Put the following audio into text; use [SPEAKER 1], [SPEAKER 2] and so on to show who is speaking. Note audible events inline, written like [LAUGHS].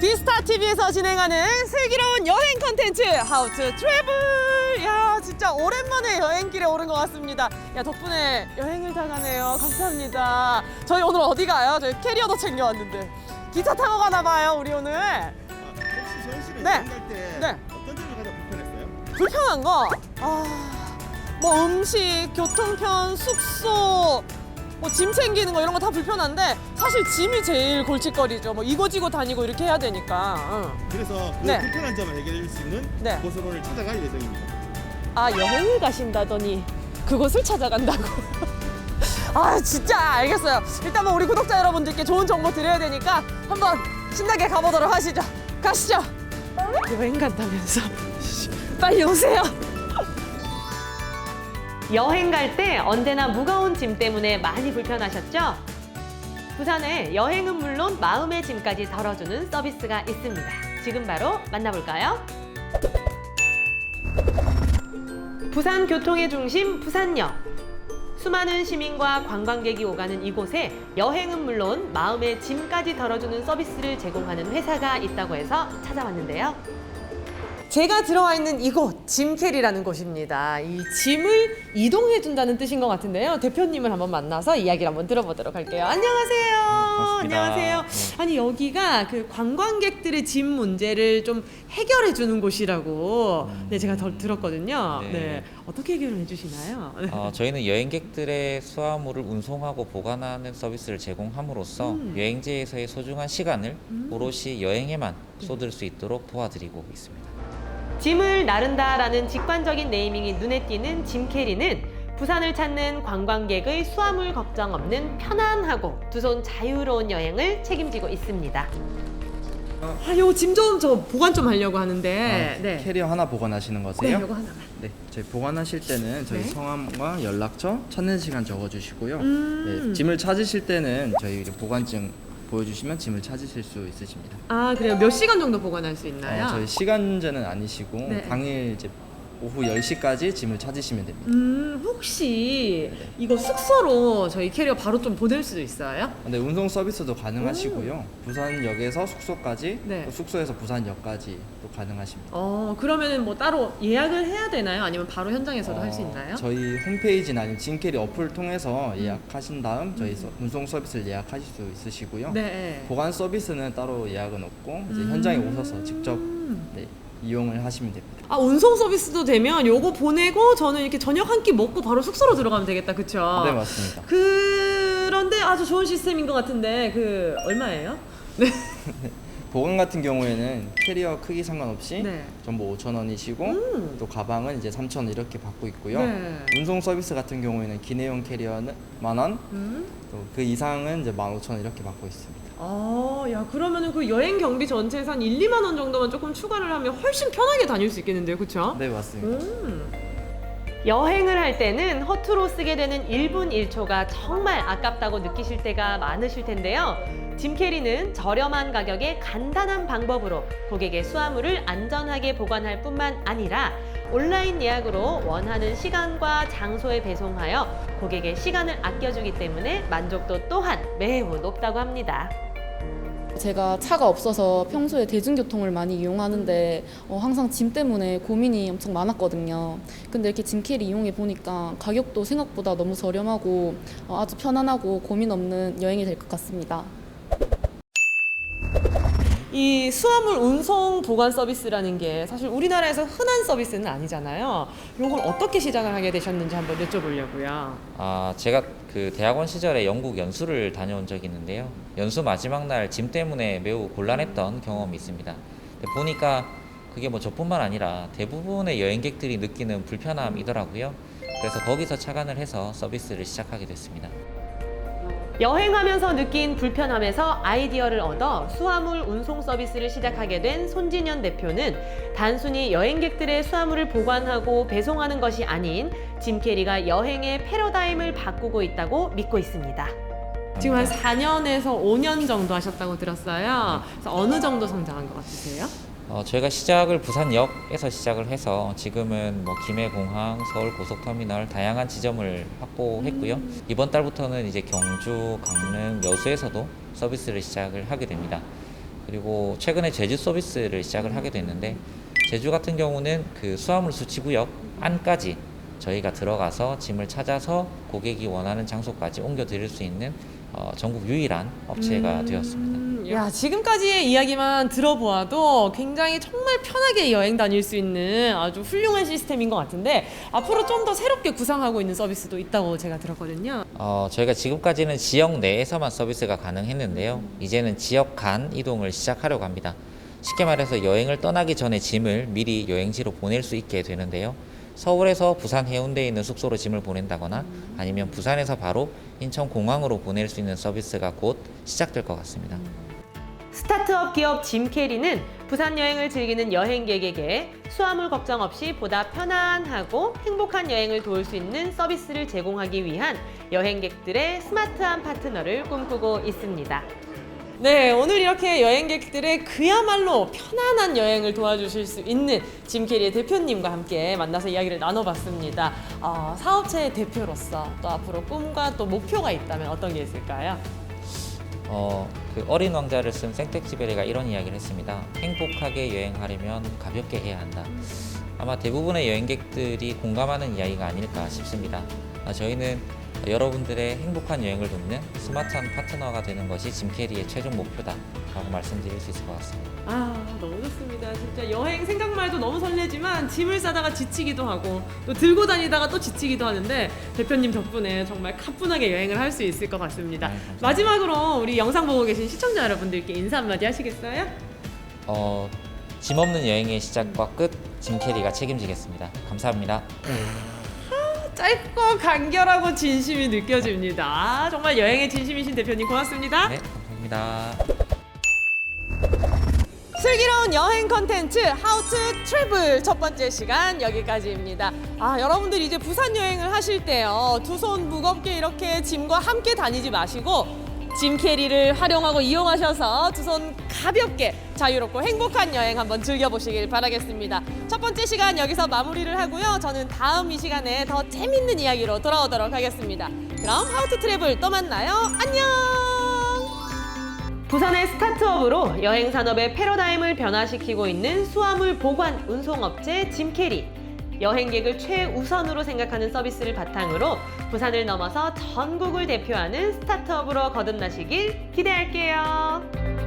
[SPEAKER 1] 디스타 TV에서 진행하는 슬기로운 여행 컨텐츠 How to Travel. 야 진짜 오랜만에 여행길에 오른 것 같습니다. 야 덕분에 여행을 다 가네요. 감사합니다. 저희 오늘 어디 가요? 저희 캐리어도 챙겨왔는데 기차 타고 가나 봐요 우리 오늘.
[SPEAKER 2] 혹시 소연 씨는
[SPEAKER 1] 네.
[SPEAKER 2] 여행 갈때
[SPEAKER 1] 네.
[SPEAKER 2] 어떤 점이 가장 불편했어요?
[SPEAKER 1] 불편한 거, 아, 뭐 음식, 교통편, 숙소, 뭐 짐 챙기는 거 이런 거 다 불편한데 사실 짐이 제일 골칫거리죠. 뭐 이거 지고 다니고 이렇게 해야 되니까. 응.
[SPEAKER 2] 그래서 그
[SPEAKER 1] 네.
[SPEAKER 2] 불편한 점을 해결해 줄수 있는
[SPEAKER 1] 네.
[SPEAKER 2] 오늘 찾아갈 예정입니다.
[SPEAKER 1] 아 여행을 가신다더니 그곳을 찾아간다고. [LAUGHS] 아 진짜 알겠어요. 일단 뭐 우리 구독자 여러분들께 좋은 정보 드려야 되니까 한번 신나게 가보도록 하시죠. 가시죠. 여행 간다면서 [LAUGHS] 빨리 오세요. 여행 갈 때 언제나 무거운 짐 때문에 많이 불편하셨죠? 부산에 여행은 물론 마음의 짐까지 덜어주는 서비스가 있습니다. 지금 바로 만나볼까요? 부산 교통의 중심 부산역. 수많은 시민과 관광객이 오가는 이곳에 여행은 물론 마음의 짐까지 덜어주는 서비스를 제공하는 회사가 있다고 해서 찾아왔는데요. 제가 들어와 있는 이곳 짐캐리라는 곳입니다. 이 짐을 이동해 준다는 뜻인 것 같은데요. 대표님을 한번 만나서 이야기를 한번 들어보도록 할게요. 안녕하세요.
[SPEAKER 3] 반갑습니다.
[SPEAKER 1] 안녕하세요.
[SPEAKER 3] 네.
[SPEAKER 1] 아니 여기가 그 관광객들의 짐 문제를 좀 해결해 주는 곳이라고 네 제가 더 들었거든요. 네.
[SPEAKER 3] 네.
[SPEAKER 1] 어떻게 해결을 해주시나요?
[SPEAKER 3] 어, 저희는 여행객들의 수화물을 운송하고 보관하는 서비스를 제공함으로써
[SPEAKER 1] 음.
[SPEAKER 3] 여행지에서의 소중한 시간을
[SPEAKER 1] 음.
[SPEAKER 3] 오롯이 여행에만 쏟을 수 있도록 도와드리고 있습니다.
[SPEAKER 1] 짐을 나른다라는 직관적인 네이밍이 눈에 띄는 짐 캐리는 부산을 찾는 관광객의 수화물 걱정 없는 편안하고 두 손 자유로운 여행을 책임지고 있습니다. 아, 요거 짐좀 저 보관 좀 하려고 하는데.
[SPEAKER 4] 아, 캐리어 하나 보관하시는
[SPEAKER 1] 네,
[SPEAKER 4] 거세요?
[SPEAKER 1] 요거 하나만.
[SPEAKER 4] 네, 저희 보관하실 때는 저희
[SPEAKER 1] 네.
[SPEAKER 4] 성함과 연락처, 찾는 시간 적어주시고요.
[SPEAKER 1] 음.
[SPEAKER 4] 네, 짐을 찾으실 때는 저희 보관증 보여주시면 짐을 찾으실 수 있으십니다.
[SPEAKER 1] 아, 그래요. 몇 시간 정도 보관할 수 있나요?
[SPEAKER 4] 어, 저희 시간제는 아니시고
[SPEAKER 1] 네.
[SPEAKER 4] 당일 이제 오후 10시까지 짐을 찾으시면 됩니다.
[SPEAKER 1] 음, 혹시 이거 숙소로 저희 캐리어 바로 좀 보낼 수도 있어요?
[SPEAKER 4] 근데 운송 서비스도 가능하시고요. 부산역에서 숙소까지,
[SPEAKER 1] 네.
[SPEAKER 4] 또 숙소에서 부산역까지 또 가능하십니다.
[SPEAKER 1] 어, 그러면은 뭐 따로 예약을 해야 되나요? 아니면 바로 현장에서도 할 수
[SPEAKER 4] 어,
[SPEAKER 1] 있나요?
[SPEAKER 4] 저희 홈페이지나 아니면 짐캐리 어플 통해서 예약하신 다음 저희 서- 운송 서비스를 예약하실 수 있으시고요.
[SPEAKER 1] 네.
[SPEAKER 4] 보관 서비스는 따로 예약은 없고 이제
[SPEAKER 1] 음.
[SPEAKER 4] 현장에 오셔서 직접 네, 이용을 하시면 됩니다.
[SPEAKER 1] 아, 운송 서비스도 되면 요거 보내고 저는 이렇게 저녁 한 끼 먹고 바로 숙소로 들어가면 되겠다. 그쵸?
[SPEAKER 4] 네 맞습니다.
[SPEAKER 1] 그런데 아주 좋은 시스템인 것 같은데 그 얼마예요? 네. [LAUGHS]
[SPEAKER 4] 보관 같은 경우에는 캐리어 크기 상관없이
[SPEAKER 1] 네.
[SPEAKER 4] 전부 5천 원이시고
[SPEAKER 1] 음.
[SPEAKER 4] 또 가방은 이제 3천 원 이렇게 받고 있고요.
[SPEAKER 1] 네.
[SPEAKER 4] 운송 서비스 같은 경우에는 기내용 캐리어는 만 원,
[SPEAKER 1] 음.
[SPEAKER 4] 또 그 이상은 이제 15,000원 이렇게 받고 있습니다.
[SPEAKER 1] 아, 야 그러면은 그 여행 경비 전체에서 한 1, 2만 원 정도만 조금 추가를 하면 훨씬 편하게 다닐 수 있겠는데요. 그렇죠?
[SPEAKER 4] 네 맞습니다.
[SPEAKER 1] 음. 여행을 할 때는 허투루 쓰게 되는 1분 1초가 정말 아깝다고 느끼실 때가 많으실 텐데요. 짐 캐리는 저렴한 가격에 간단한 방법으로 고객의 수화물을 안전하게 보관할 뿐만 아니라 온라인 예약으로 원하는 시간과 장소에 배송하여 고객의 시간을 아껴주기 때문에 만족도 또한 매우 높다고 합니다.
[SPEAKER 5] 제가 차가 없어서 평소에 대중교통을 많이 이용하는데 어, 항상 짐 때문에 고민이 엄청 많았거든요. 근데 이렇게 짐캐리 이용해 보니까 가격도 생각보다 너무 저렴하고 어, 아주 편안하고 고민 없는 여행이 될 것 같습니다.
[SPEAKER 1] 이 수화물 운송 보관 서비스라는 게 사실 우리나라에서 흔한 서비스는 아니잖아요. 이걸 어떻게 시작을 하게 되셨는지 한번 여쭤보려고요.
[SPEAKER 3] 아, 제가 그 대학원 시절에 영국 연수를 다녀온 적이 있는데요. 연수 마지막 날 짐 때문에 매우 곤란했던 경험이 있습니다. 보니까 그게 뭐 저뿐만 아니라 대부분의 여행객들이 느끼는 불편함이더라고요. 그래서 거기서 착안을 해서 서비스를 시작하게 됐습니다.
[SPEAKER 1] 여행하면서 느낀 불편함에서 아이디어를 얻어 수화물 운송 서비스를 시작하게 된 손진현 대표는 단순히 여행객들의 수화물을 보관하고 배송하는 것이 아닌 짐캐리가 여행의 패러다임을 바꾸고 있다고 믿고 있습니다. 지금 한 4년에서 5년 정도 하셨다고 들었어요. 그래서 어느 정도 성장한 것 같으세요?
[SPEAKER 3] 어, 저희가 시작을 부산역에서 시작을 해서 지금은 뭐 김해공항, 서울 고속터미널 다양한 지점을 확보했고요. 이번 달부터는 이제 경주, 강릉, 여수에서도 서비스를 시작을 하게 됩니다. 그리고 최근에 제주 서비스를 시작을 하게 됐는데 제주 같은 경우는 그 수화물 수치 구역 안까지 저희가 들어가서 짐을 찾아서 고객이 원하는 장소까지 옮겨 드릴 수 있는 어, 전국 유일한 업체가 되었습니다.
[SPEAKER 1] 음, 야 지금까지의 이야기만 들어보아도 굉장히 정말 편하게 여행 다닐 수 있는 아주 훌륭한 시스템인 것 같은데 앞으로 좀 더 새롭게 구상하고 있는 서비스도 있다고 제가 들었거든요.
[SPEAKER 3] 어, 저희가 지금까지는 지역 내에서만 서비스가 가능했는데요. 이제는 지역 간 이동을 시작하려고 합니다. 쉽게 말해서 여행을 떠나기 전에 짐을 미리 여행지로 보낼 수 있게 되는데요. 서울에서 부산 해운대에 있는 숙소로 짐을 보낸다거나 아니면 부산에서 바로 인천 공항으로 보낼 수 있는 서비스가 곧 시작될 것 같습니다.
[SPEAKER 1] 스타트업 기업 짐 캐리는 부산 여행을 즐기는 여행객에게 수화물 걱정 없이 보다 편안하고 행복한 여행을 도울 수 있는 서비스를 제공하기 위한 여행객들의 스마트한 파트너를 꿈꾸고 있습니다. 네, 오늘 이렇게 여행객들의 그야말로 편안한 여행을 도와주실 수 있는 짐캐리의 대표님과 함께 만나서 이야기를 나눠봤습니다. 어, 사업체의 대표로서 또 앞으로 꿈과 또 목표가 있다면 어떤 게 있을까요?
[SPEAKER 3] 어, 그 어린 왕자를 쓴 생텍쥐베리가 이런 이야기를 했습니다. 행복하게 여행하려면 가볍게 해야 한다. 아마 대부분의 여행객들이 공감하는 이야기가 아닐까 싶습니다. 아, 저희는 여러분들의 행복한 여행을 돕는 스마트한 파트너가 되는 것이 짐캐리의 최종 목표다 라고 말씀드릴 수 있을 것 같습니다.
[SPEAKER 1] 아 너무 좋습니다. 진짜 여행 생각만 해도 너무 설레지만 짐을 싸다가 지치기도 하고 또 들고 다니다가 또 지치기도 하는데 대표님 덕분에 정말 가뿐하게 여행을 할 수 있을 것 같습니다.
[SPEAKER 3] 감사합니다.
[SPEAKER 1] 마지막으로 우리 영상 보고 계신 시청자 여러분들께 인사 한마디 하시겠어요?
[SPEAKER 3] 어, 짐 없는 여행의 시작과 끝 짐캐리가 책임지겠습니다. 감사합니다.
[SPEAKER 1] 짧고 간결하고 진심이 느껴집니다. 아, 정말 여행에 진심이신 대표님 고맙습니다.
[SPEAKER 3] 네, 감사합니다.
[SPEAKER 1] 슬기로운 여행 컨텐츠 How to Travel 첫 번째 시간 여기까지입니다. 아 여러분들 이제 부산 여행을 하실 때요 두 손 무겁게 이렇게 짐과 함께 다니지 마시고 짐 캐리를 활용하고 이용하셔서 두 손 가볍게 자유롭고 행복한 여행 한번 즐겨보시길 바라겠습니다. 첫 번째 시간 여기서 마무리를 하고요. 저는 다음 이 시간에 더 재밌는 이야기로 돌아오도록 하겠습니다. 그럼 to Travel 또 만나요. 안녕! 부산의 스타트업으로 여행 산업의 패러다임을 변화시키고 있는 수화물 보관 운송업체 짐캐리. 여행객을 최우선으로 생각하는 서비스를 바탕으로 부산을 넘어서 전국을 대표하는 스타트업으로 거듭나시길 기대할게요.